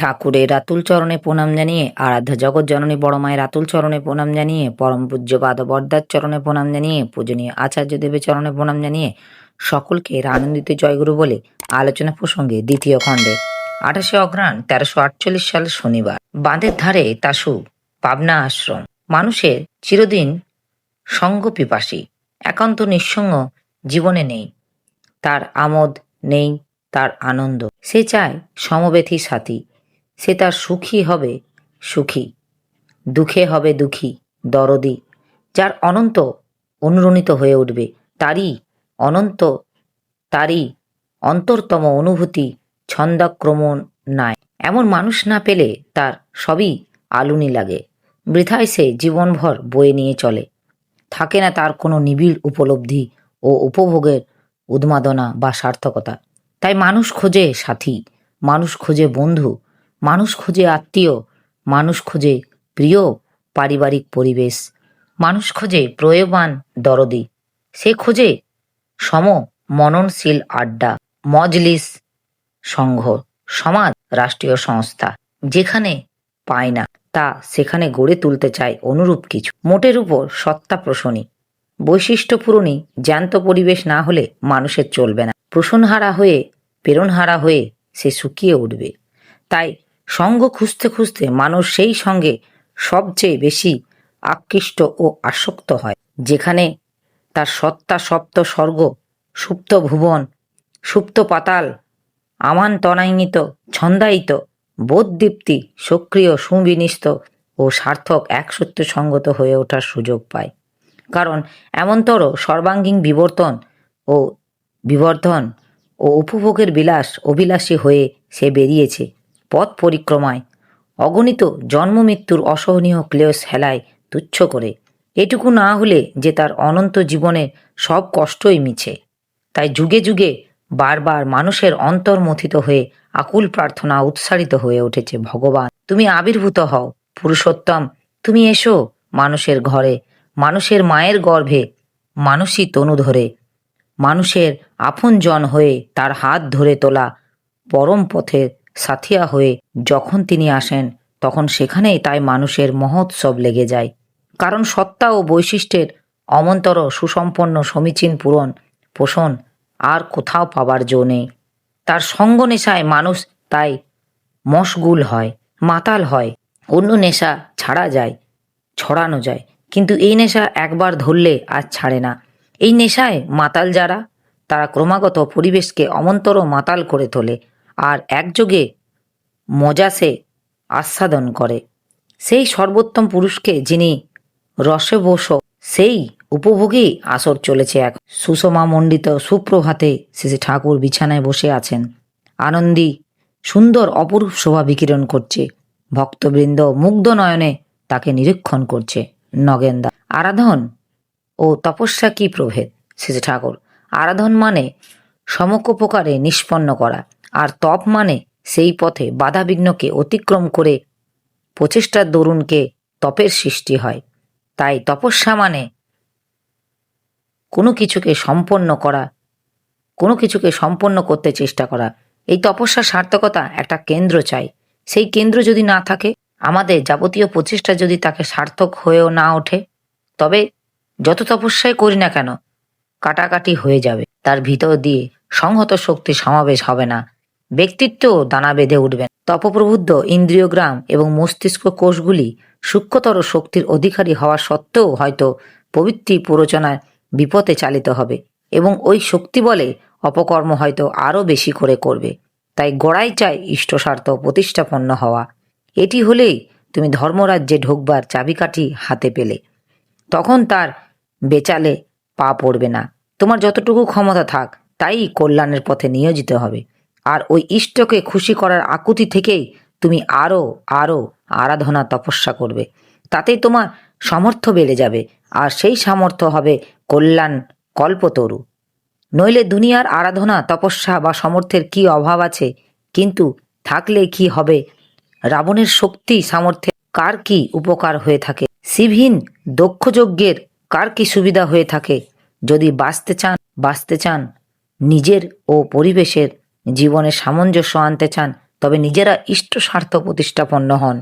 ঠাকুরের রাতুল চরণে প্রণাম জানিয়ে, আরাধ্য জগৎ জননী বড় মায়ের রাতুল চরণে প্রণাম জানিয়ে, পরম পূজ্য পাদ বরদার চরণে প্রণাম জানিয়ে, পূজনীয় আচার্য দেবের চরণে প্রণাম জানিয়ে সকলকে আনন্দিত জয়গুরু বলে আলোচনা প্রসঙ্গে দ্বিতীয় খণ্ডে। আঠাশে অগ্রাণ তেরোশো আটচল্লিশ সাল শনিবার। বাঁধের ধারে তাসু, পাবনা আশ্রম। মানুষের চিরদিন সঙ্গ পিপাসী একান্ত নিঃসঙ্গ জীবনে নেই। তার আমোদ নেই, তার আনন্দ। সে চায় সমবেথী সাথী। সে তার সুখী হবে সুখী, দুঃখে হবে দুঃখী, দরদি, যার অনন্ত অনুরণিত হয়ে উঠবে। তারই অনন্ত, তারই অন্তরতম অনুভূতি ছন্দাক্রমণ নাই। এমন মানুষ না পেলে তার সবই আলুনি লাগে। বৃথায় সে জীবনভর বয়ে নিয়ে চলে। থাকে না তার কোনো নিবিড় উপলব্ধি ও উপভোগের উন্মাদনা বা সার্থকতা। তাই মানুষ খোঁজে সাথী, মানুষ খোঁজে বন্ধু মানুষ খোঁজে আত্মীয়, মানুষ খোঁজে প্রিয়, পারিবারিক পরিবেশ। মানুষ খোঁজে প্রয়োগবান দরদি। সে খোঁজে সম মননশীল আড্ডা, মজলিস, সংঘ, সমাজ, রাষ্ট্রীয় সংস্থা। যেখানে পায় না, তা সেখানে গড়ে তুলতে চায় অনুরূপ কিছু। মোটের উপর সত্তা প্রসনী বৈশিষ্ট্য পূরণী, জ্যান্ত পরিবেশ না হলে মানুষের চলবে না। প্রসনহারা হয়ে, প্রেরণহারা হয়ে সে শুকিয়ে উঠবে। তাই সঙ্গ খুঁজতে খুঁজতে মানুষ সেই সঙ্গে সবচেয়ে বেশি আকৃষ্ট ও আসক্ত হয়, যেখানে তার সত্তা, সপ্ত স্বর্গ, সুপ্ত ভুবন, সুপ্ত পাতাল আমান আমান্তনায়িত, ছন্দায়িত, বোধদীপ্তি, সক্রিয়, সুবিনিস্ত ও সার্থক একসত্য সঙ্গত হয়ে ওঠার সুযোগ পায়। কারণ এমনতর সর্বাঙ্গীন বিবর্তন ও বিবর্ধন ও উপভোগের বিলাস, অভিলাষী হয়ে সে বেরিয়েছে। পথ পরিক্রমায় অগণিত জন্ম মৃত্যুর অসহনীয় ক্লেশ হেলায় তুচ্ছ করে। এটুকু না হলে যে তার অনন্ত জীবনের সব কষ্টই মিছে। তাই যুগে যুগে বারবার মানুষের অন্তর্মথিত হয়ে আকুল প্রার্থনা উৎসারিত হয়ে উঠেছে ভগবান। তুমি আবির্ভূত হও, পুরুষোত্তম। তুমি এসো মানুষের ঘরে, মানুষের মায়ের গর্ভে, মানুষই তনু ধরে। মানুষের আপনজন হয়ে তার হাত ধরে তোলা পরম পথের সাথিয়া হয়ে যখন তিনি আসেন, তখন সেখানেই তাই মানুষের মহোৎসব লেগে যায়। কারণ সত্তা ও বৈশিষ্ট্যের অমন্তর সুসম্পন্ন সমীচীন পূরণ, পোষণ আর কোথাও পাবার জো নেই। তার সঙ্গ নেশায় মানুষ তাই মশগুল হয়, মাতাল হয়, অন্য নেশা ছাড়া যায়, ছড়ানো যায়। কিন্তু এই নেশা একবার ধরলে আর ছাড়ে না। এই নেশায় মাতাল যারা, তারা ক্রমাগত পরিবেশকে অমন্তর মাতাল করে তোলে। আর একযোগে মজাসে আস্বাদন করে। সেই সর্বোত্তম পুরুষকে যিনি রসবশ সেই উপভোগী আসর চলেছে এক। সুষমা মণ্ডিত সুপ্রভাতে শ্রী ঠাকুর বিছানায় বসে আছেন। আনন্দী সুন্দর অপরূপ শোভা বিকিরণ করছে। ভক্তবৃন্দ মুগ্ধ নয়নে তাকে নিরীক্ষণ করছে। নগেন্দা, আরাধন ও তপস্যা কি প্রভেদ? শ্রী ঠাকুর, আরাধন মানে সমকোপকারে নিষ্পন্ন করা। আর তপ মানে সেই পথে বাধাবিঘ্নকে অতিক্রম করে প্রচেষ্টার দরুনকে তপের সৃষ্টি হয়। তাই তপস্যা মানে কোনো কিছুকে সম্পন্ন করা, কোনো কিছুকে সম্পন্ন করতে চেষ্টা করা। এই তপস্যার সার্থকতা একটা কেন্দ্র চাই। সেই কেন্দ্র যদি না থাকে, আমাদের যাবতীয় প্রচেষ্টা যদি তাকে সার্থক হয়েও না ওঠে, তবে যত তপস্যাই করি না কেন, কাটাকাটি হয়ে যাবে। তার ভিতর দিয়ে সংহত শক্তি সমাবেশ হবে না। ব্যক্তিত্ব দানা বেঁধে উঠবেন। তপপ্রবুদ্ধ ইন্দ্রিয়গ্রাম এবং মস্তিষ্ক কোষগুলি সূক্ষ্মতর শক্তির অধিকারী হওয়া সত্ত্বেও হয়তো পবিত্রী প্ররোচনায় বিপথে চালিত হবে এবং ওই শক্তি বলে অপকর্ম হয়তো আরও বেশি করে করবে। তাই গোড়াই চাই ইষ্টস্বার্থ প্রতিষ্ঠাপন্ন হওয়া। এটি হলেই তুমি ধর্মরাজ্যে ঢোকবার চাবিকাঠি হাতে পেলে। তখন তার বেচালে পা পড়বে না। তোমার যতটুকু ক্ষমতা থাক, তাই কল্যাণের পথে নিয়োজিত হবে। আর ওই ইষ্টকে খুশি করার আকুতি থেকেই তুমি আরও আরও আরাধনা তপস্যা করবে। তাতেই তোমার সামর্থ্য বেড়ে যাবে, আর সেই সামর্থ্য হবে কল্যাণ কল্পতরু। নইলে দুনিয়ার আরাধনা, তপস্যা বা সমর্থের কি অভাব আছে? কিন্তু থাকলে কি হবে? রাবণের শক্তি সামর্থ্যে কার কি উপকার হয়ে থাকে? শিবহীন দক্ষযজ্ঞের কার কি সুবিধা হয়ে থাকে? যদি বাঁচতে চান বাঁচতে চান নিজের ও পরিবেশের জীবনে সামঞ্জস্য আনতে চান, তবে নিজেরা ইষ্ট স্বার্থ প্রতিষ্ঠাপন্ন হন।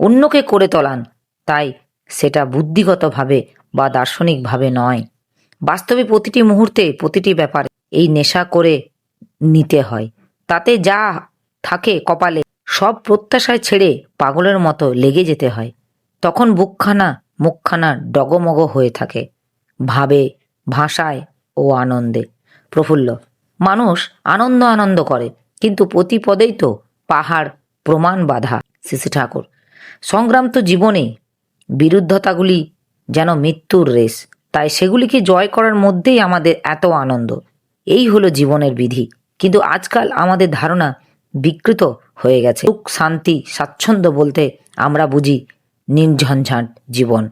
অন্যকে করে তোলান, তাই সেটা বুদ্ধিগতভাবে বা দার্শনিকভাবে নয়। বাস্তবে প্রতিটি মুহূর্তে প্রতিটি ব্যাপারে এই নেশা করে নিতে হয়। তাতে যা থাকে কপালে, সব প্রত্যাশায় ছেড়ে পাগলের মতো লেগে যেতে হয়। তখন বুকখানা মুখখানা ডগমগ হয়ে থাকে, ভাবে, ভাষায় ও আনন্দে। প্রফুল্ল মানুষ আনন্দ আনন্দ করে, কিন্তু প্রতি পদেই তো পাহাড়, প্রমাণ বাধা, শ্রী ঠাকুর। সংগ্রাম তো জীবনে বিরুদ্ধতাগুলি যেন মৃত্যুর রেস তাই সেগুলিকে জয় করার মধ্যেই আমাদের এত আনন্দ। এই হলো জীবনের বিধি। কিন্তু আজকাল আমাদের ধারণা বিকৃত হয়ে গেছে। সুখ, শান্তি, স্বাচ্ছন্দ্য বলতে আমরা বুঝি নির্ঝঞ্ঝাট জীবন।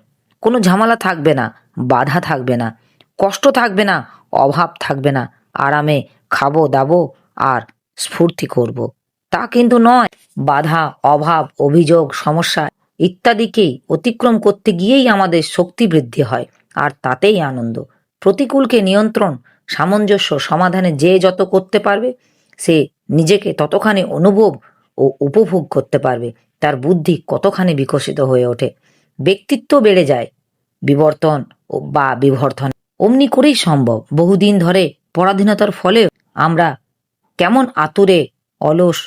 কোনো ঝামেলা থাকবে না, বাধা থাকবে না, কষ্ট থাকবে না, অভাব থাকবে না। আরামে খাব, দাবো আর স্ফূর্তি করব। তা কিন্তু নয়। বাধা, অভাব, অভিযোগ, সমস্যা ইত্যাদিকেই অতিক্রম করতে গিয়েই আমাদের শক্তি বৃদ্ধি হয়, আর তাতেই আনন্দ। প্রতিকূলকে নিয়ন্ত্রণ, সামঞ্জস্য সমাধানে যে যত করতে পারবে, সে নিজেকে ততখানি অনুভব ও উপভোগ করতে পারবে। তার বুদ্ধি কতখানি বিকশিত হয়ে ওঠে। ব্যক্তিত্ব বেড়ে যায়, বিবর্তন বা বিবর্তন অমনি করেই সম্ভব। বহুদিন ধরে পরাধীনতার ফলে আমরা কেমন আতুরে, অলস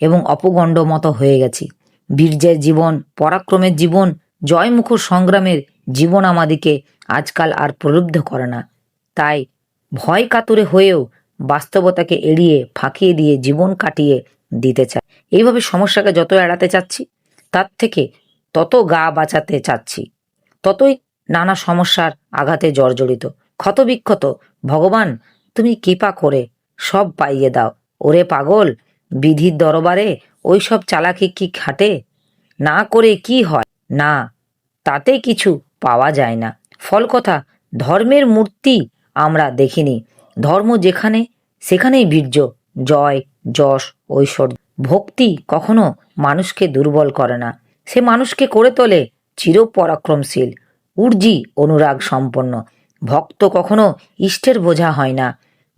এবং অপগণ্ড মতো হয়ে গেছি। বীর্যের জীবন, পরাক্রমের জীবন, জয়মুখর সংগ্রামের জীবন আমাদিকে আজকাল আর প্রলুব্ধ করে না। তাই ভয় কাতুরে হয়েও বাস্তবতাকে এড়িয়ে, ফাঁকিয়ে দিয়ে জীবন কাটিয়ে দিতে চায় এইভাবে সমস্যাকে যত এড়াতে চাচ্ছি, তার থেকে তত গা বাঁচাতে চাচ্ছি। ততই নানা সমস্যার আঘাতে জর্জরিত। ক্ষতবিক্ষত, ভগবান তুমি কৃপা করে সব পাইয়ে দাও। ওরে পাগল, বিধির দরবারে ওই সব চালাকি কি খাটে? না করে কি হয়? না, তাতে কিছু পাওয়া যায় না। ফল কথা, ধর্মের মূর্তি আমরা দেখিনি। ধর্ম যেখানে, সেখানেই বীর্য, জয়, যশ, ঐশ্বর্য। ভক্তি কখনো মানুষকে দুর্বল করে না। সে মানুষকে করে তোলে চিরপরাক্রমশীল। উর্জি অনুরাগ সম্পন্ন। ভক্ত কখনো ইষ্টের বোঝা হয় না,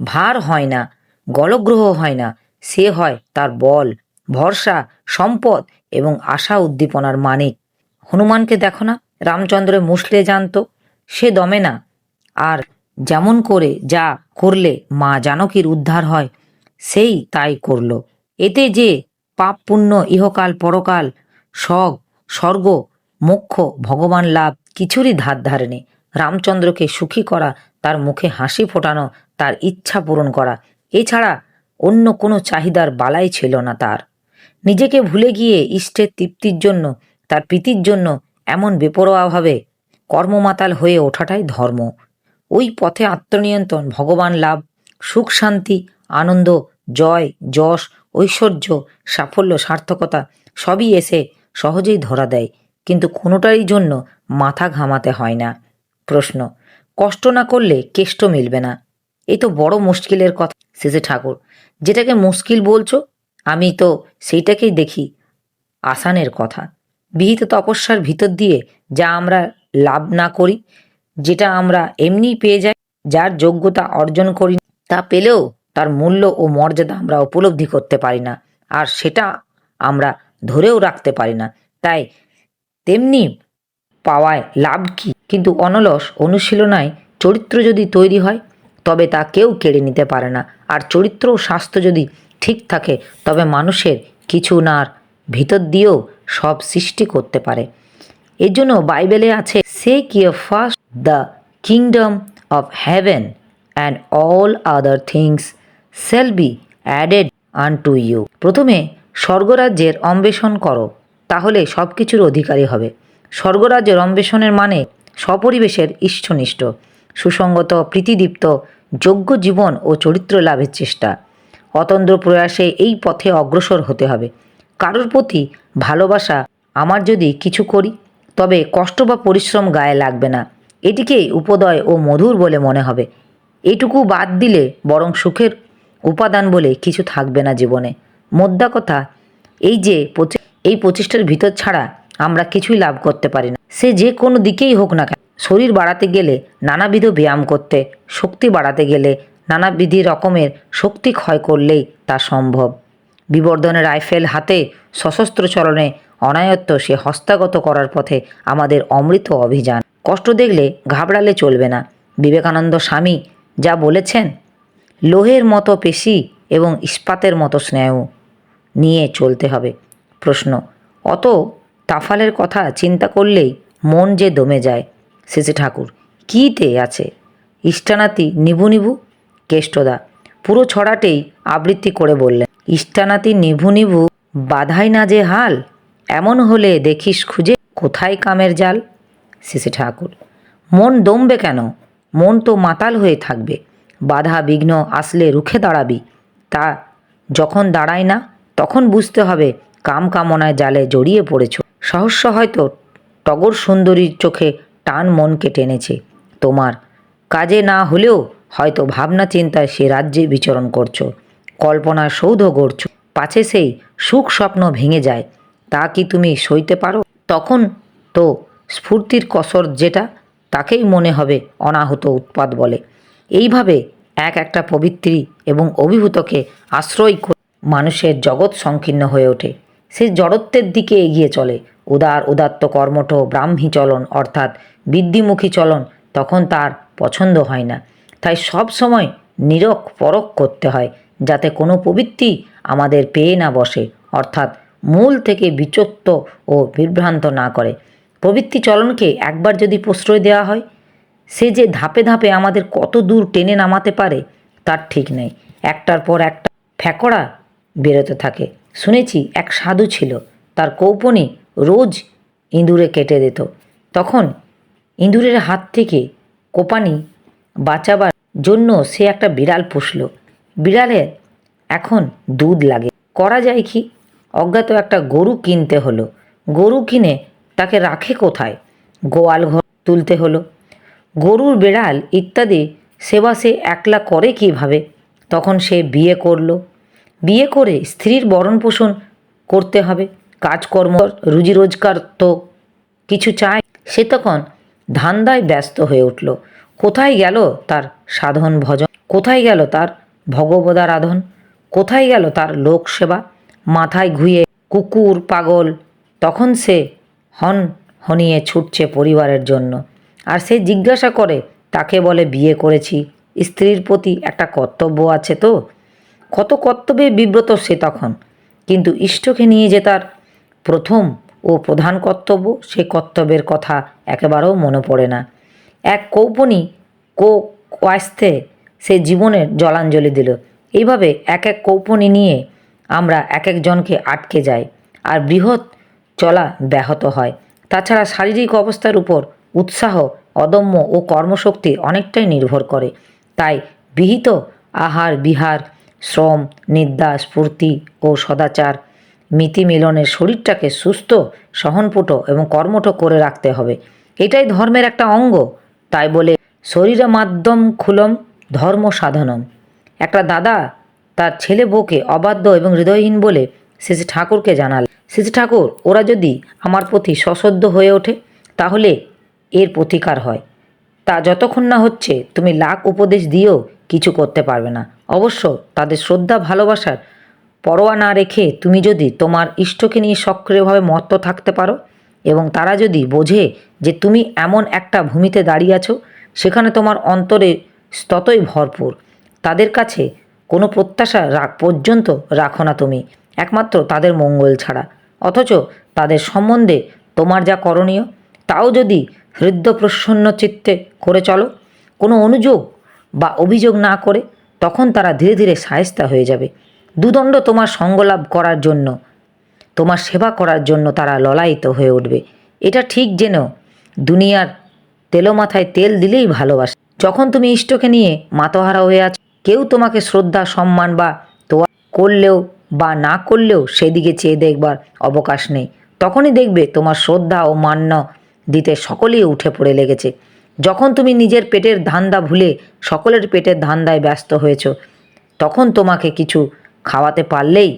ভার হয় না, গলগ্রহ হয় না, সে হয় তার বল, ভরসা, সম্পদ এবং আশা উদ্দীপনার মানিক। হনুমানকে দেখো না, রামচন্দ্র মুসলে জানতো, সে দমে না। আর যেমন করে যা করলে মা জানকীর উদ্ধার হয়, সেই তাই করল। এতে যে পাপ পুণ্য ইহকাল পরকাল স্বগ স্বর্গ, মোক্ষ ভগবান লাভ কিছুরই ধার ধারেনি। রামচন্দ্রকে সুখী করা, তার মুখে হাসি ফোটানো, তার ইচ্ছা পূরণ করা, এছাড়া অন্য কোনো চাহিদার বালাই ছিল না তার। নিজেকে ভুলে গিয়ে ইষ্টের তৃপ্তির জন্য, তার প্রীতির জন্য এমন বেপরোয়াভাবে কর্মমাতাল হয়ে ওঠাটাই ধর্ম। ওই পথে আত্মনিয়ন্ত্রণ, ভগবান লাভ, সুখ, শান্তি, আনন্দ, জয়, যশ, ঐশ্বর্য, সাফল্য, সার্থকতা সবই এসে সহজেই ধরা দেয়, কিন্তু কোনোটারই জন্য মাথা ঘামাতে হয় না। প্রশ্ন। কষ্ট না করলে কেষ্ট মিলবে না। এই তো বড় মুশকিলের কথা। শেষে ঠাকুর, যেটাকে মুশকিল বলছো, আমি তো সেইটাকেই দেখি। আসানের কথা। বিহিত তপস্যার ভিতর দিয়ে যা আমরা লাভ না করি, যেটা আমরা এমনিই পেয়ে যাই, যার যোগ্যতা অর্জন করি, তা পেলেও তার মূল্য ও মর্যাদা আমরা উপলব্ধি করতে পারি না, আর সেটা আমরা ধরেও রাখতে পারি না। তাই তেমনি পাওয়ায় লাভ কি? কিন্তু অনলস অনুশীলনায় চরিত্র যদি তৈরি হয়, তবে তা কেউ কেড়ে নিতে পারে না। আর চরিত্র ও স্বাস্থ্য যদি ঠিক থাকে, তবে মানুষের কিছু নার ভিতর দিয়েও সব সৃষ্টি করতে পারে। এর জন্য বাইবেলে আছে seek ye first the kingdom of heaven and all other things shall be added unto you. প্রথমে স্বর্গরাজ্যের অন্বেষণ করো, তাহলে সব কিছুর অধিকারী হবে। স্বর্গরাজ্যের অন্বেষণের মানে স্বপরিবেশের ইষ্টনিষ্ঠ সুসঙ্গত প্রীতিদীপ্ত, যোগ্য জীবন ও চরিত্র লাভের চেষ্টা। অতন্দ্র প্রয়াসে এই পথে অগ্রসর হতে হবে। কারোর প্রতি ভালোবাসা আমার যদি কিছু করি, তবে কষ্ট বা পরিশ্রম গায়ে লাগবে না। এটিকেই উপদয় ও মধুর বলে মনে হবে। এটুকু বাদ দিলে বরং সুখের উপাদান বলে কিছু থাকবে না জীবনে। মোদ্দা কথা, এই যে এই প্রচেষ্টার ভিতর ছাড়া আমরা কিছুই লাভ করতে পারি না। সে যে কোনো দিকেই হোক না কেন, শরীর বাড়াতে গেলে নানাবিধ ব্যায়াম করতে, শক্তি বাড়াতে গেলে নানাবিধি রকমের শক্তি ক্ষয় করলেই তা সম্ভব। বিবর্ধনের রাইফেল হাতে সশস্ত্র চলনে অনায়ত্ত সে হস্তাগত করার পথে আমাদের অমৃত অভিযান। কষ্ট দেখলে ঘাবড়ালে চলবে না। বিবেকানন্দ স্বামী যা বলেছেন, লোহের মতো পেশি এবং ইস্পাতের মতো স্নেহ নিয়ে চলতে হবে। প্রশ্ন, অত তাফালের কথা চিন্তা করলেই মন যে দমে যায়। শেষে ঠাকুর কীতে আছে? ইষ্টানাতি, নিভু নিভু? কেষ্টদা, পুরো ছড়াটেই আবৃত্তি করে বললেন, ইষ্টানাতি, নিভু নিভু, বাধাই না যে হাল? এমন হলে দেখিস খুঁজে কোথায় কামের জাল? শেষে ঠাকুর, মন দমবে কেন? মন তো মাতাল হয়ে থাকবে। বাধা বিঘ্ন আসলে রুখে দাঁড়াবি। তা যখন দাঁড়ায় না, তখন বুঝতে হবে কাম কামনায় জালে জড়িয়ে পড়েছ। সহস্য হয়তো টগর সুন্দরীর চোখে টান মনকে টেনেছে। তোমার কাজে না হলেও হয়তো ভাবনা চিন্তায় সে রাজ্যে বিচরণ করছ। কল্পনার সৌধ গড়ছো। পাছে সেই সুখ স্বপ্ন ভেঙে যায়। তা কি তুমি সইতে পারো? তখন তো স্ফূর্তির কসর যেটা, তাকেই মনে হবে অনাহত উৎপাদ বলে। এইভাবে এক একটা পবিত্রী এবং অভিভূতকে আশ্রয় করে মানুষের জগৎ সংকীর্ণ হয়ে ওঠে। সে জড়ত্বের দিকে এগিয়ে চলে। উদার উদাত্ত কর্মঠ ব্রাহ্মী চলন, অর্থাৎ বৃদ্ধিমুখী চলন, তখন তার পছন্দ হয় না। তাই সব সময় নিরক পরক করতে হয়, যাতে কোনো প্রবৃত্তি আমাদের পেয়ে না বসে, অর্থাৎ মূল থেকে বিচত্ত ও বিভ্রান্ত না করে। প্রবৃত্তি চলনকে একবার যদি প্রশ্রয় দেওয়া হয়, সে যে ধাপে ধাপে আমাদের কত দূর টেনে নামাতে পারে, তার ঠিক নেই। একটার পর একটা ফ্যাকড়া বেরোতে থাকে। শুনেছি এক সাধু ছিল, তার কৌপনি রোজ ইঁদুরে কেটে দিত। তখন ইঁদুরের হাত থেকে কোপানি বাঁচাবার জন্য সে একটা বিড়াল পুষল। বিড়ালে এখন দুধ লাগে। করা যায় কি? অজ্ঞাত একটা গরু কিনতে হলো। গরু কিনে তাকে রাখে কোথায়? গোয়াল ঘর তুলতে হলো। গরুর বেড়াল ইত্যাদি সেবা সে একলা করে কীভাবে? তখন সে বিয়ে করল। বিয়ে করে স্ত্রীর বরণ পোষণ করতে হবে। কাজকর্ম রুজি রোজগার তো কিছু চায় সে তখন ধান্দায় ব্যস্ত হয়ে উঠল। কোথায় গেল তার সাধন ভজন? কোথায় গেল তার ভগবদারাধন? কোথায় গেল তার লোকসেবা? মাথায় ঘুয়ে কুকুর, পাগল, তখন সে হন হনিয়ে ছুটছে পরিবারের জন্য। আর সে জিজ্ঞাসা করে, তাকে বলে, বিয়ে করেছি। স্ত্রীর প্রতি একটা কর্তব্য আছে তো? কত কর্তব্যে বিব্রত সে তখন। কিন্তু ইষ্টকে নিয়ে যে তার প্রথম ও প্রধান কর্তব্য, সে কর্তব্যের কথা একেবারেও মনে পড়ে না। এক কৌপনি কো কোয়াস্তে সে জীবনের জলাঞ্জলি দিল। এইভাবে এক এক কৌপনি নিয়ে আমরা এক একজনকে আটকে যাই আর বৃহৎ চলা ব্যাহত হয়। তাছাড়া শারীরিক অবস্থার উপর উৎসাহ, অদম্য ও কর্মশক্তি অনেকটাই নির্ভর করে। তাই বিহিত আহার বিহার শ্রম, নিদ্রা, স্ফূর্তি ও সদাচার। মিতি মিলনের শরীরটাকে সুস্থ, সহনপুট এবং কর্মঠ করে রাখতে হবে। এটাই ধর্মের একটা অঙ্গ। তাই বলে শরীর মাধ্যম খুলম, ধর্ম সাধনম। একটা দাদা তার ছেলে বউকে অবাধ্য এবং হৃদয়হীন বলে শেষে ঠাকুরকে জানাল। শেষে ঠাকুর, ওরা যদি আমার প্রতি সশব্দ হয়ে ওঠে, তাহলে এর প্রতিকার হয়। তা যতক্ষণ না হচ্ছে, তুমি লাখ উপদেশ দিয়েও কিছু করতে পারবে না। অবশ্য তাদের শ্রদ্ধা, ভালোবাসার পরোয়া না রেখে তুমি যদি তোমার ইষ্টকে নিয়ে সক্রিয়ভাবে মত্ত থাকতে পারো এবং তারা যদি বোঝে যে তুমি এমন একটা ভূমিতে দাঁড়িয়ে আছো, সেখানে তোমার অন্তরে ততই ভরপুর। তাদের কাছে কোনো প্রত্যাশা রাখ পর্যন্ত রাখো না তুমি। একমাত্র তাদের মঙ্গল ছাড়া। অথচ তাদের সম্বন্ধে তোমার যা করণীয়, তাও যদি হৃদ্য প্রসন্ন চিত্তে করে চলো, কোনো অনুযোগ বা অভিযোগ না করে তখন তারা ধীরে ধীরে সায়স্তা হয়ে যাবে। দুদণ্ড তোমার সঙ্গলাভ করার জন্য, তোমার সেবা করার জন্য তারা ললায়িত হয়ে উঠবে। এটা ঠিক যেন দুনিয়ার তেলো মাথায় তেল দিলেই ভালোবাসে। যখন তুমি ইষ্টকে নিয়ে মাতহারা হয়ে আছো, কেউ তোমাকে শ্রদ্ধা, সম্মান বা তোয়া করলেও বা না করলেও সেদিকে চেয়ে দেখবার অবকাশ নেই। তখনই দেখবে তোমার শ্রদ্ধা ও মান্য দিতে সকলেই উঠে পড়ে লেগেছে। যখন তুমি নিজের পেটের ধান্দা ভুলে সকলের পেটের ধান্দায় ব্যস্ত হয়েছ, তখন তোমাকে কিছু খাওয়াতে পারলেই,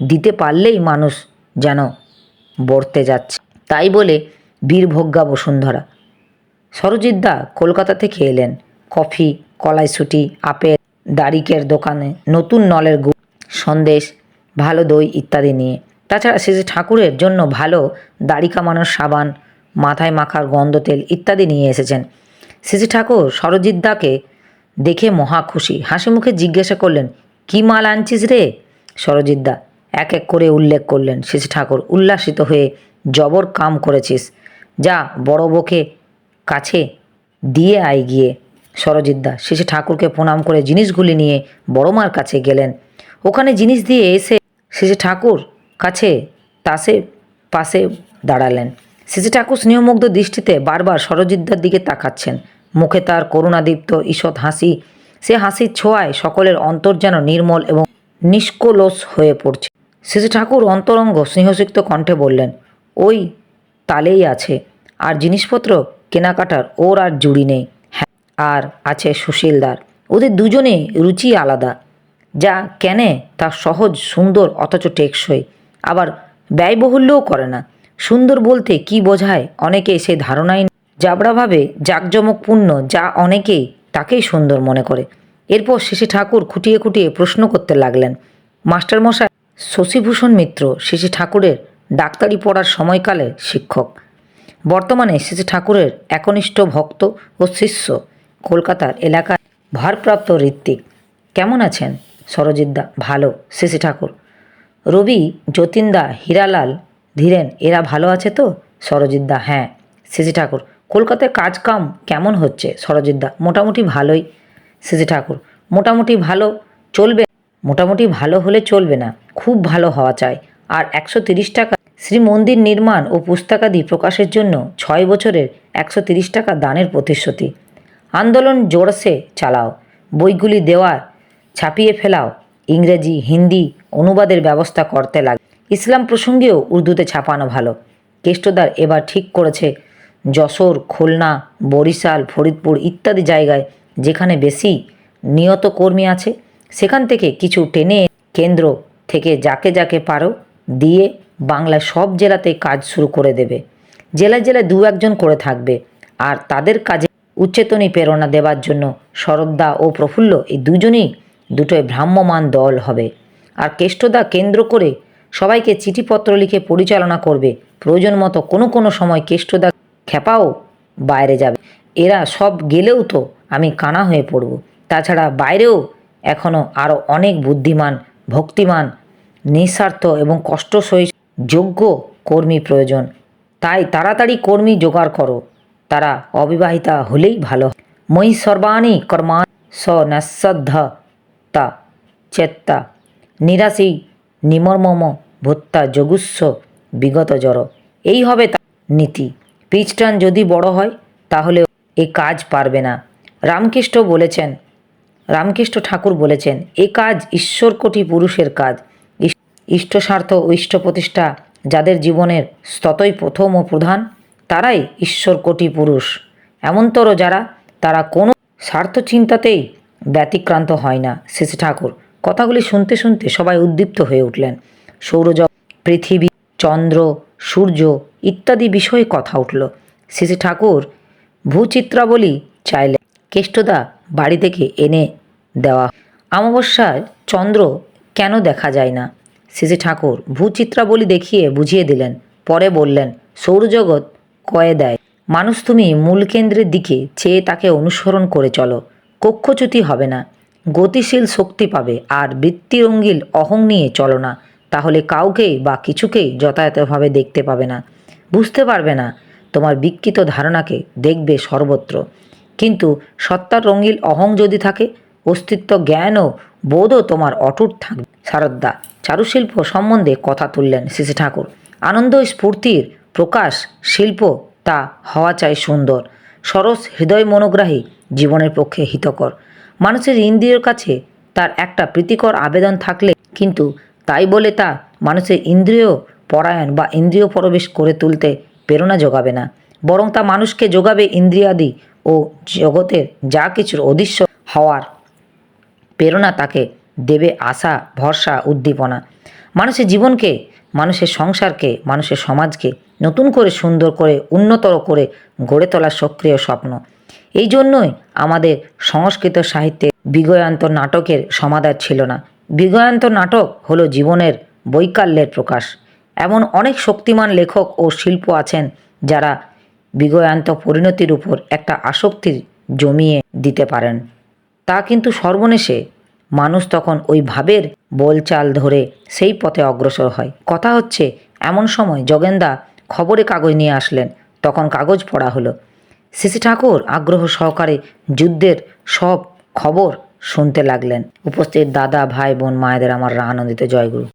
দিতে পারলেই মানুষ যেন বর্তে যাচ্ছে। তাই বলে বীরভোগ্যা বসুন্ধরা। সরজিৎদা কলকাতা থেকে এলেন। কফি কলাইশুটি আপেল দারিকের দোকানে নতুন নলের গুড় সন্দেশ, ভালো দই ইত্যাদি নিয়ে। তাছাড়া শ্রী ঠাকুরের জন্য ভালো দাড়ি কামানোর সাবান মাথায় মাখার গন্ধ, তেল ইত্যাদি নিয়ে এসেছেন। শ্রী ঠাকুর সরজিদ্দাকে দেখে মহা খুশি। হাসি মুখে জিজ্ঞাসা করলেন, কি মাল আনছিস রে? সরজিদ্দা এক এক করে উল্লেখ করলেন। শ্রী ঠাকুর উল্লাসিত হয়ে, জবর কাম করেছিস। যা বড় বকে কাছে দিয়ে আয় গিয়ে। সরজিদ্দা শেষে ঠাকুরকে প্রণাম করে জিনিসগুলি নিয়ে বড়মার কাছে গেলেন। ওখানে জিনিস দিয়ে এসে শেষে ঠাকুর কাছে, তাসে পাশে দাঁড়ালেন। শেষে ঠাকুর স্নেহমুগ্ধ দৃষ্টিতে বারবার সরজিদ্দার দিকে তাকাচ্ছেন। মুখে তার করুণাদীপ্ত ঈষৎ হাসি। সে হাসির ছোঁয়ায় সকলের অন্তর যেন নির্মল এবং নিষ্কলস হয়ে পড়ছে। শেষে ঠাকুর অন্তরঙ্গ স্নেহসিক্ত কণ্ঠে বললেন, ওই তালেই আছে। আর জিনিসপত্র কেনাকাটার ওর আর জুড়ি নেই। হ্যাঁ আর আছে সুশীলদার। ওদের দুজনে রুচি আলাদা। যা কেনে তা সহজ, সুন্দর, অথচ টেকসই। আবার ব্যয়বহুল্যও করে না। সুন্দর বলতে কি বোঝায়? অনেকে সে ধারণাই জাবড়াভাবে জাঁকজমকপূর্ণ যা অনেকেই তাকেই সুন্দর মনে করে। এরপর শেষে ঠাকুর খুঁটিয়ে খুঁটিয়ে প্রশ্ন করতে লাগলেন। মাস্টারমশাই, শশীভূষণ মিত্র শেষে ঠাকুরের ডাক্তারি পড়ার সময়কালে শিক্ষক। বর্তমানে শ্রী ঠাকুরের একনিষ্ঠ ভক্ত ও শিষ্য কলকাতার এলাকার ভারপ্রাপ্ত ঋত্বিক। কেমন আছেন? সরজিৎদা, ভালো। শ্রী ঠাকুর। রবি, যতীনদা, হীরালাল ধীরেন, এরা ভালো আছে তো? সরজিৎদা হ্যাঁ। শ্রী ঠাকুর, কলকাতায় কাজ কাম কেমন হচ্ছে? সরজিৎদা মোটামুটি ভালোই। শ্রী ঠাকুর, মোটামুটি ভালো চলবে? মোটামুটি ভালো হলে চলবে না, খুব ভালো হওয়া চাই। আর একশো তিরিশ টাকা শ্রী মন্দির নির্মাণ ও পুস্তকাদি প্রকাশের জন্য ছয় বছরের একশো তিরিশ টাকা দানের প্রতিশ্রুতি। আন্দোলন জোরসে চালাও, বইগুলি দেওয়ার ছাপিয়ে ফেলাও, ইংরেজি, হিন্দি অনুবাদের ব্যবস্থা করতে লাগ। ইসলাম প্রসঙ্গেও উর্দুতে ছাপানো ভালো। কেষ্টদার এবার ঠিক করেছে। যশোর, খুলনা, বরিশাল, ফরিদপুর ইত্যাদি জায়গায় যেখানে বেশি নিয়ত কর্মী আছে, সেখান থেকে কিছু টেনে কেন্দ্র থেকে যাকে যাকে পারো দিয়ে বাংলায় সব জেলাতে কাজ শুরু করে দেবে। জেলায় জেলায় দু একজন করে থাকবে আর তাদের কাজে উচ্চেতনী প্রেরণা দেওয়ার জন্য শরদ্দা ও প্রফুল্ল এই দুজনেই দুটোই ভ্রাম্যমান দল হবে। আর কেষ্টদা কেন্দ্র করে সবাইকে চিঠিপত্র লিখে পরিচালনা করবে। প্রয়োজন মতো কোনো কোনো সময় কেষ্টদা খেপাও বাইরে যাবে। এরা সব গেলেও তো আমি কানা হয়ে পড়ব। তাছাড়া বাইরেও এখনও আরও অনেক বুদ্ধিমান, ভক্তিমান, নিঃস্বার্থ এবং কষ্ট সহি যোগ্য কর্মী প্রয়োজন। তাই তাড়াতাড়ি কর্মী জোগাড় করো। তারা অবিবাহিতা হলেই ভালো মই সর্বাণী কর্মা স তা চেত্তা। নিরাশী নিমর্মম ভত্তা যগুস্ব বিগত জড়। এই হবে নীতি। পিচটান যদি বড় হয়, তাহলে এ কাজ পারবে না। রামকৃষ্ণ বলেছেন, রামকৃষ্ণ ঠাকুর বলেছেন, এ কাজ ঈশ্বর কোটি পুরুষের কাজ। ইষ্টস্বার্থ ও ইষ্ট প্রতিষ্ঠা যাদের জীবনের স্ততই প্রথম ও প্রধান, তারাই ঈশ্বর কোটি পুরুষ। এমনতর যারা, তারা কোনো স্বার্থ চিন্তাতেই ব্যতিক্রান্ত হয় না শ্রী ঠাকুর। কথাগুলি শুনতে শুনতে সবাই উদ্দীপ্ত হয়ে উঠলেন। সৌরজগৎ পৃথিবী, চন্দ্র, সূর্য ইত্যাদি বিষয়ে কথা উঠল। শ্রী ঠাকুর ভূচিত্রাবলী চাইলে কেষ্টদা বাড়ি থেকে এনে দেওয়া। অমাবস্যায় চন্দ্র কেন দেখা যায় না? শ্রী ঠাকুর ভূচিত্রাবলী দেখিয়ে বুঝিয়ে দিলেন। পরে বললেন, সৌরজগৎ কয়ে দেয়। মানুষ তুমি মূল কেন্দ্রের দিকে চেয়ে তাকে অনুসরণ করে চলো। কক্ষচ্যুতি হবে না। গতিশীল শক্তি পাবে আর বৃত্তিরঙ্গিল অহং নিয়ে চলো না। তাহলে কাউকেই বা কিছুকেই যথাযথভাবে দেখতে পাবে না। বুঝতে পারবে না, তোমার বিকৃত ধারণাকে দেখবে সর্বত্র। কিন্তু সত্তার রঙ্গিল অহং যদি থাকে, অস্তিত্ব জ্ঞান ও বোধও তোমার অটুট থাকবে। শারদ্দা চারুশিল্প সম্বন্ধে কথা তুললেন শ্রী ঠাকুর। আনন্দ স্ফূর্তির প্রকাশ শিল্প তা হওয়া চাই সুন্দর। সরস হৃদয় মনোগ্রাহী, জীবনের পক্ষে হিতকর। মানুষের ইন্দ্রিয়র কাছে তার একটা প্রীতিকর আবেদন থাকলে কিন্তু তাই বলে তা মানুষের ইন্দ্রিয় পরায়ণ বা ইন্দ্রিয় প্রবেশ করে তুলতে প্রেরণা যোগাবে না। বরং তা মানুষকে যোগাবে ইন্দ্রিয়াদি ও জগতের যা কিছুর অদৃশ্য হওয়ার প্রেরণা তাকে দেবে আশা, ভরসা, উদ্দীপনা। মানুষের জীবনকে, মানুষের সংসারকে, মানুষের সমাজকে নতুন করে সুন্দর করে, উন্নতর করে গড়ে তোলার সক্রিয় স্বপ্ন। এই জন্যই আমাদের সংস্কৃত সাহিত্যে বিগয়ান্ত নাটকের সমাদার ছিল না। বিগয়ান্ত নাটক হলো জীবনের বৈকাল্যের প্রকাশ। এমন অনেক শক্তিমান লেখক ও শিল্প আছেন যারা বিগয়ান্ত পরিণতির উপর একটা আসক্তি জমিয়ে দিতে পারেন। তা কিন্তু সর্বনেশে মানুষ তখন ওই ভাবের বলচাল ধরে সেই পথে অগ্রসর হয়। কথা হচ্ছে, এমন সময় যোগেন্দা খবরে কাগজ নিয়ে আসলেন, তখন কাগজ পড়া হলো। সিসি ঠাকুর আগ্রহ সহকারে যুদ্ধের সব খবর শুনতে লাগলেন। উপস্থিত দাদা ভাই বোন মায়েদের আমার আনন্দিত জয়গুরু।